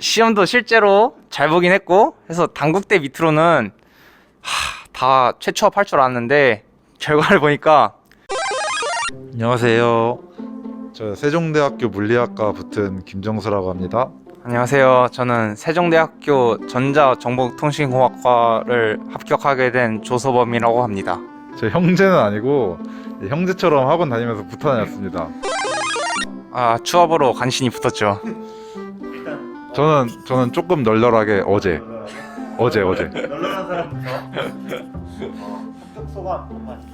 시험도 실제로 잘 보긴 했고 그래서 단국대 밑으로는 하, 다 최초업 할줄 알았는데 결과를 보니까 안녕하세요. 저 세종대학교 물리학과 붙은 김정수라고 합니다. 안녕하세요. 저는 세종대학교 전자정보통신공학과를 합격하게 된 조서범이라고 합니다. 제 형제는 아니고 형제처럼 학원 다니면서 붙어 다녔습니다. 아 추업으로 간신히 붙었죠. 저는 저는 조금 널널하게 어제 어제 어제 널널한 사람부터 어, 합격 소감 한마디.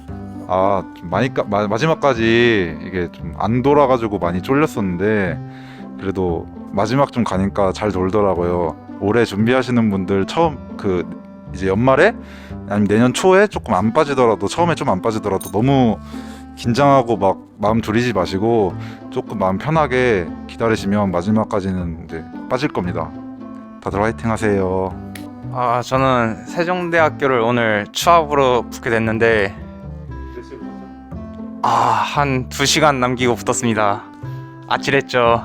아 좀 많이 까, 마, 마지막까지 이게 좀 안 돌아가지고 많이 쫄렸었는데 그래도 마지막 좀 가니까 잘 돌더라고요. 올해 준비하시는 분들 처음 그 이제 연말에 아니면 내년 초에 조금 안 빠지더라도 처음에 좀 안 빠지더라도 너무 긴장하고 막 마음 졸이지 마시고 조금 마음 편하게 기다리시면 마지막까지는 이제 빠질 겁니다. 다들 화이팅 하세요. 아 저는 세종대학교를 오늘 추합으로 붙게 됐는데 몇 시에 붙었죠? 아한두 시간 남기고 붙었습니다. 아찔했죠.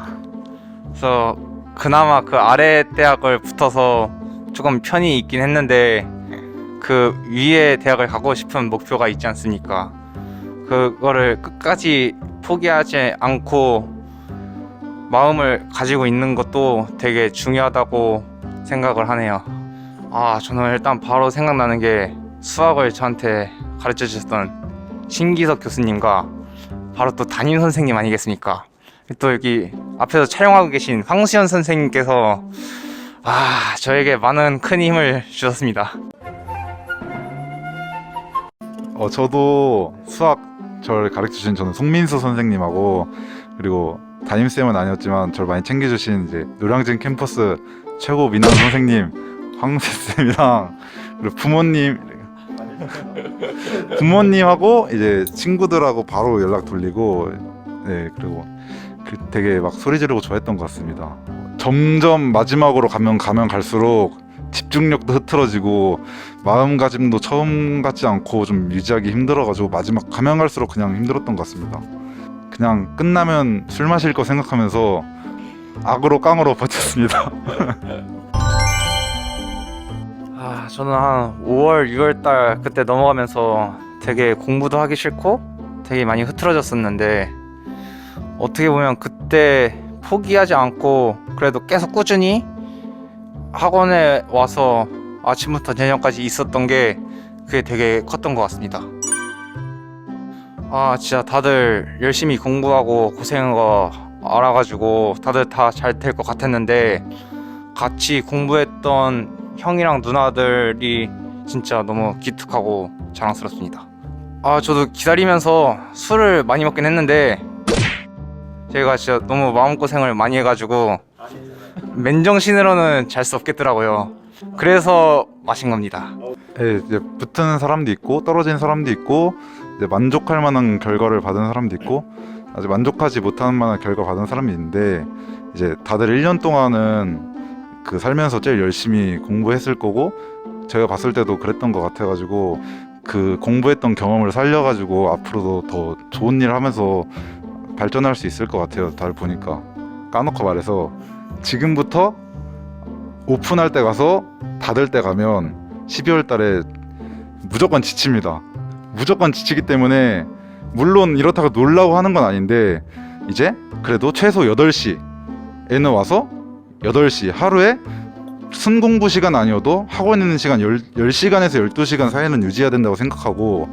그래서 그나마 그 아래 대학을 붙어서 조금 편히 있긴 했는데 그 위에 대학을 가고 싶은 목표가 있지 않습니까? 그거를 끝까지 포기하지 않고 마음을 가지고 있는 것도 되게 중요하다고 생각을 하네요. 아, 저는 일단 바로 생각나는 게 수학을 저한테 가르쳐 주셨던 신기석 교수님과 바로 또 담임 선생님 아니겠습니까? 또 여기 앞에서 촬영하고 계신 황수현 선생님께서 아, 저에게 많은 큰 힘을 주셨습니다. 어 저도 수학 저를 가르쳐 주신 저는 송민수 선생님하고 그리고 담임 쌤은 아니었지만 저를 많이 챙겨 주신 이제 노량진 캠퍼스 최고 민원 선생님 황세 쌤이랑 그리고 부모님 부모님하고 이제 친구들하고 바로 연락 돌리고 네 그리고 그 되게 막 소리 지르고 좋아했던 것 같습니다. 점점 마지막으로 가면 가면 갈수록 집중력도 흐트러지고 마음가짐도 처음 같지 않고 좀 유지하기 힘들어가지고 마지막 가면 갈수록 그냥 힘들었던 것 같습니다. 그냥 끝나면 술 마실 거 생각하면서 악으로 깡으로 버텼습니다. 아, 저는 한 5월, 6월 달 그때 넘어가면서 되게 공부도 하기 싫고 되게 많이 흐트러졌었는데 어떻게 보면 그때 포기하지 않고 그래도 계속 꾸준히 학원에 와서 아침부터 저녁까지 있었던 게 그게 되게 컸던 것 같습니다. 아, 진짜 다들 열심히 공부하고 고생한 거 알아가지고 다들 다 잘 될 것 같았는데 같이 공부했던 형이랑 누나들이 진짜 너무 기특하고 자랑스럽습니다. 아, 저도 기다리면서 술을 많이 먹긴 했는데 제가 진짜 너무 마음고생을 많이 해가지고. 맨정신으로는 잘 수 없겠더라고요. 그래서 마신 겁니다. 네, 이제 붙는 사람도 있고 떨어진 사람도 있고 이제 만족할 만한 결과를 받은 사람도 있고 아직 만족하지 못하는 만한 결과 받은 사람이 있는데 이제 다들 1년 동안은 그 살면서 제일 열심히 공부했을 거고 제가 봤을 때도 그랬던 것 같아가지고 그 공부했던 경험을 살려가지고 앞으로도 더 좋은 일 하면서 발전할 수 있을 것 같아요. 다들 보니까 까놓고 말해서 지금부터 오픈할 때 가서 닫을 때 가면 12월 달에 무조건 지칩니다. 무조건 지치기 때문에 물론 이렇다고 놀라고 하는 건 아닌데 이제 그래도 최소 8시에는 와서 8시 하루에 순공부 시간 아니어도 학원에 있는 시간 10, 10 시간에서 12시간 사이는 유지해야 된다고 생각하고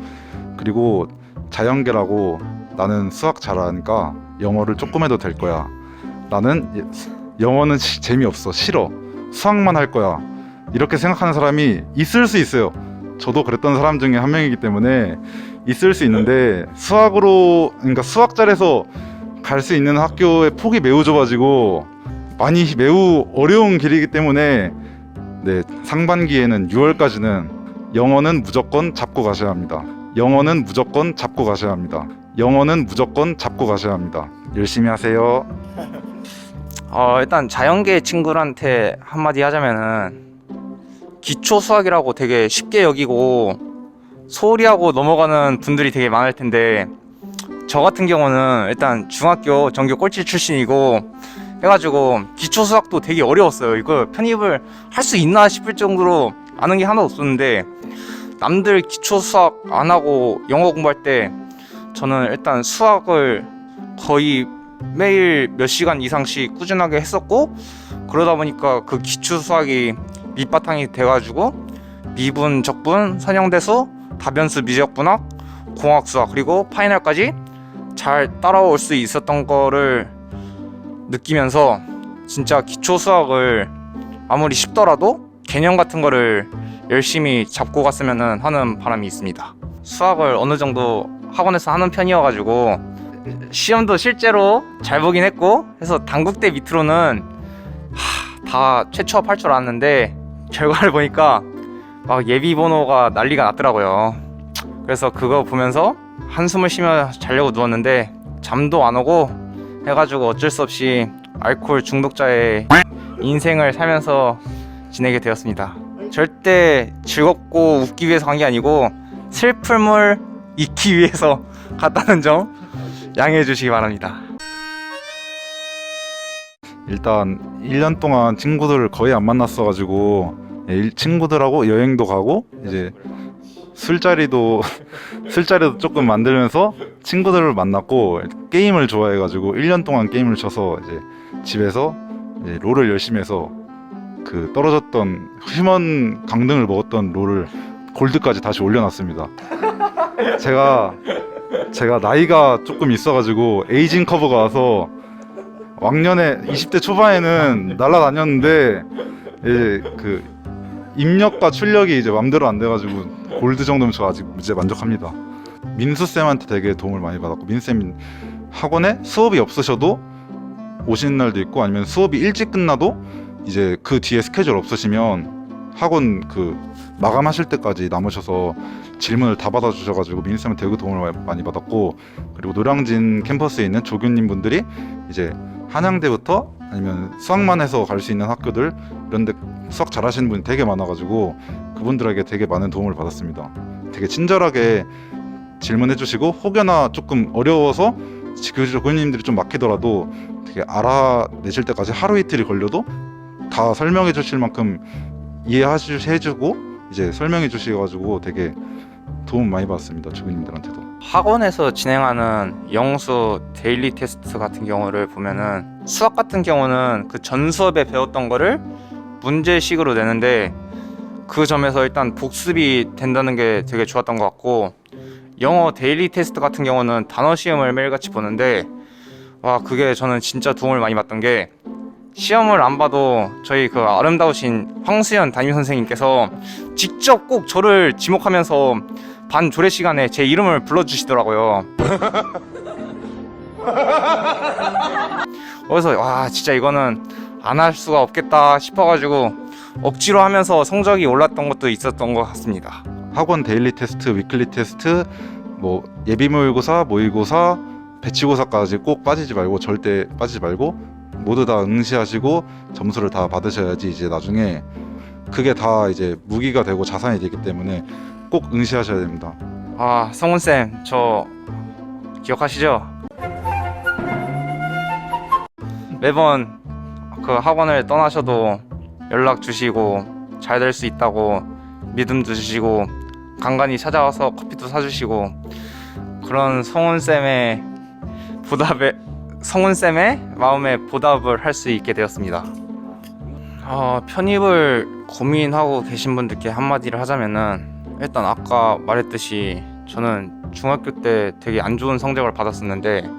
그리고 자연계라고 나는 수학 잘하니까 영어를 조금 해도 될 거야. 나는 영어는 시- 재미없어. 싫어. 수학만 할 거야. 이렇게 생각하는 사람이 있을 수 있어요. 저도 그랬던 사람 중에 한 명이기 때문에 있을 수 있는데 수학으로 그러니까 수학 잘해서 갈 수 있는 학교의 폭이 매우 좁아지고 많이 매우 어려운 길이기 때문에 네 상반기에는 6월까지는 영어는 무조건 잡고 가셔야 합니다. 영어는 무조건 잡고 가셔야 합니다. 영어는 무조건 잡고 가셔야 합니다. 열심히 하세요. 어, 일단 자연계 친구들한테 한마디 하자면은 기초 수학이라고 되게 쉽게 여기고 소홀히 하고 넘어가는 분들이 되게 많을 텐데 저 같은 경우는 일단 중학교 전교 꼴찌 출신이고 해가지고 기초 수학도 되게 어려웠어요. 이거 편입을 할 수 있나 싶을 정도로 아는 게 하나도 없었는데 남들 기초 수학 안 하고 영어 공부할 때 저는 일단 수학을 거의 매일 몇 시간 이상씩 꾸준하게 했었고 그러다 보니까 그 기초 수학이 밑바탕이 돼가지고 미분, 적분, 선형대수, 다변수, 미적분학, 공학수학 그리고 파이널까지 잘 따라올 수 있었던 거를 느끼면서 진짜 기초 수학을 아무리 쉽더라도 개념 같은 거를 열심히 잡고 갔으면 하는 바람이 있습니다. 수학을 어느 정도 학원에서 하는 편이어가지고 시험도 실제로 잘 보긴 했고 해서 단국대 밑으로는 하, 다 최초업 할줄 알았는데 결과를 보니까 막 예비 번호가 난리가 났더라고요. 그래서 그거 보면서 한숨을 쉬며 자려고 누웠는데 잠도 안 오고 해가지고 어쩔 수 없이 알코올 중독자의 인생을 살면서 지내게 되었습니다. 절대 즐겁고 웃기 위해서 간 게 아니고 슬픔을 잊기 위해서 갔다는 점 양해해 주시기 바랍니다. 일단 1년 동안 친구들을 거의 안 만났어가지고 예, 일- 친구들하고 여행도 가고 이제 술자리도 술자리도 조금 만들면서 친구들을 만났고 게임을 좋아해가지고 1년 동안 게임을 쳐서 이제 집에서 이제 롤을 열심히 해서 그 떨어졌던 휴먼 강등을 먹었던 롤을 골드까지 다시 올려놨습니다. 제가 제가 나이가 조금 있어가지고 에이징 커브가 와서 왕년에 20대 초반에는 날아다녔는데 이제 그 입력과 출력이 이제 맘대로 안 돼가지고 골드 정도면 저 아직 이제 만족합니다. 민수 쌤한테 되게 도움을 많이 받았고 민수 쌤 학원에 수업이 없으셔도 오시는 날도 있고 아니면 수업이 일찍 끝나도 이제 그 뒤에 스케줄 없으시면 학원 그 마감하실 때까지 남으셔서 질문을 다 받아주셔가지고 쌤한테 되게 도움을 많이- 받았고 그리고 노량진 캠퍼스에 있는 조교님 분들이 이제 한양대부터 아니면 수학만 해서 갈 수 있는 학교들 이런데 수학 잘하시는 분이 되게 많아가지고 그분들에게 되게 많은 도움을 받았습니다. 되게 친절하게 질문해주시고 혹여나 조금 어려워서 그 교수님들이 좀 막히더라도 되게 알아내실 때까지 하루 이틀이 걸려도 다 설명해 주실 만큼 이해해주고 이제 설명해 주셔가지고 되게 도움 많이 받았습니다. 주교님들한테도. 학원에서 진행하는 영수 데일리 테스트 같은 경우를 보면은 수학 같은 경우는 그 전 수업에 배웠던 거를 문제식으로 내는데 그 점에서 일단 복습이 된다는 게 되게 좋았던 것 같고 영어 데일리 테스트 같은 경우는 단어 시험을 매일같이 보는데 와 그게 저는 진짜 도움을 많이 받던 게 시험을 안 봐도 저희 그 아름다우신 황수연 담임 선생님께서 직접 꼭 저를 지목하면서 반 조례 시간에 제 이름을 불러주시더라고요. 그래서 와 진짜 이거는 안 할 수가 없겠다 싶어가지고 억지로 하면서 성적이 올랐던 것도 있었던 것 같습니다. 학원 데일리 테스트, 위클리 테스트, 뭐 예비 모의고사, 모의고사, 배치고사까지 꼭 빠지지 말고 절대 빠지지 말고 모두 다 응시하시고 점수를 다 받으셔야지 이제 나중에 그게 다 이제 무기가 되고 자산이 되기 때문에 꼭 응시하셔야 됩니다. 아 성훈 쌤저 기억하시죠? 매번 그 학원을 떠나셔도 연락 주시고 잘 될 수 있다고 믿음 주시고 간간히 찾아와서 커피도 사주시고 그런 성훈 쌤의 보답에 성훈 쌤의 마음에 보답을 할 수 있게 되었습니다. 어, 편입을 고민하고 계신 분들께 한마디를 하자면은 일단 아까 말했듯이 저는 중학교 때 되게 안 좋은 성적을 받았었는데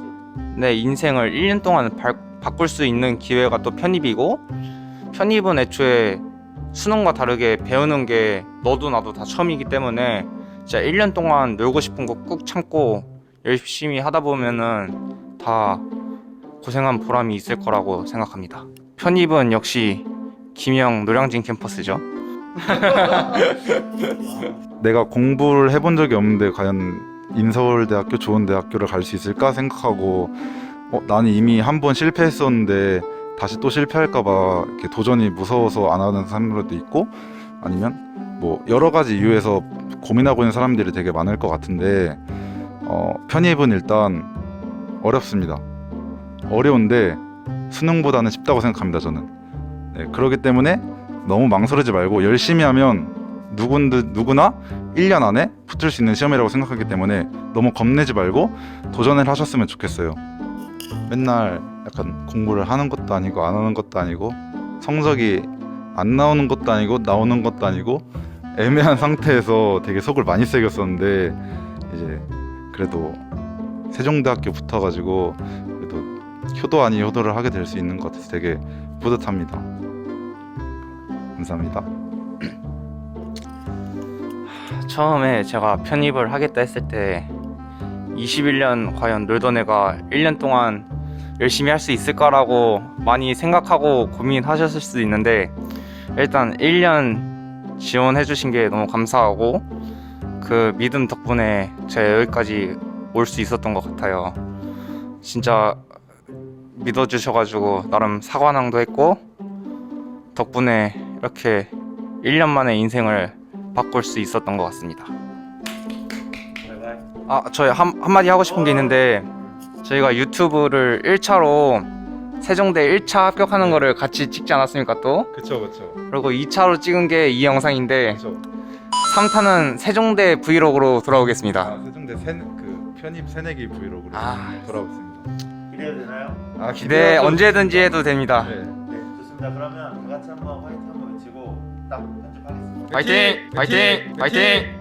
내 인생을 1년 동안 발- 바꿀 수 있는 기회가 또 편입이고 편입은 애초에 수능과 다르게 배우는 게 너도 나도 다 처음이기 때문에 진짜 1년 동안 놀고 싶은 거 꾹 참고 열심히 하다 보면은 다 고생한 보람이 있을 거라고 생각합니다. 편입은 역시 김영 노량진 캠퍼스죠. 내가 공부를 해본 적이 없는데 과연 인서울대학교 좋은 대학교를 갈 수 있을까 생각하고 어, 나는 이미 한 번 실패했었는데 다시 또 실패할까봐 도전이 무서워서 안 하는 사람들도 있고 아니면 뭐 여러 가지 이유에서 고민하고 있는 사람들이 되게 많을 것 같은데 어, 편입은 일단 어렵습니다. 어려운데 수능보다는 쉽다고 생각합니다. 저는. 네, 그렇기 때문에 너무 망설이지 말고 열심히 하면 누군들 누구나 1년 안에 붙을 수 있는 시험이라고 생각하기 때문에 너무 겁내지 말고 도전을 하셨으면 좋겠어요. 맨날 약간 공부를 하는 것도 아니고 안 하는 것도 아니고 성적이 안 나오는 것도 아니고 나오는 것도 아니고 애매한 상태에서 되게 속을 많이 새겼었는데 이제 그래도 세종대학교 붙어가지고 효도 아닌 효도를 하게 될 수 있는 것 같아서 되게 뿌듯합니다. 감사합니다. 처음에 제가 편입을 하겠다 했을 때 21년 과연 놀던 애가 1년 동안 열심히 할 수 있을까라고 많이 생각하고 고민하셨을 수도 있는데 일단 1년 지원해 주신 게 너무 감사하고 그 믿음 덕분에 제가 여기까지 올 수 있었던 것 같아요. 진짜 믿어주셔가지고 나름 사관왕도 했고 덕분에 이렇게 1년 만에 인생을 바꿀 수 있었던 것 같습니다. 아, 저희 한, 한마디 하고 싶은 게 있는데 저희가 유튜브를 1차로 세종대 1차 합격하는 거를 같이 찍지 않았습니까 또? 그쵸 그쵸 그리고 2차로 찍은 게 이 영상인데 그쵸. 3탄은 세종대 브이로그로 돌아오겠습니다. 아, 세종대 세 그 편입 새내기 브이로그로 아. 돌아오겠습니다. 기대해도 되나요? 아 기대 언제든지 해도 됩니다. 네. 네, 좋습니다. 그러면 다 같이 한번 화이팅 한번 외치고 딱 편집하겠습니다. 파이팅! 파이팅! 파이팅!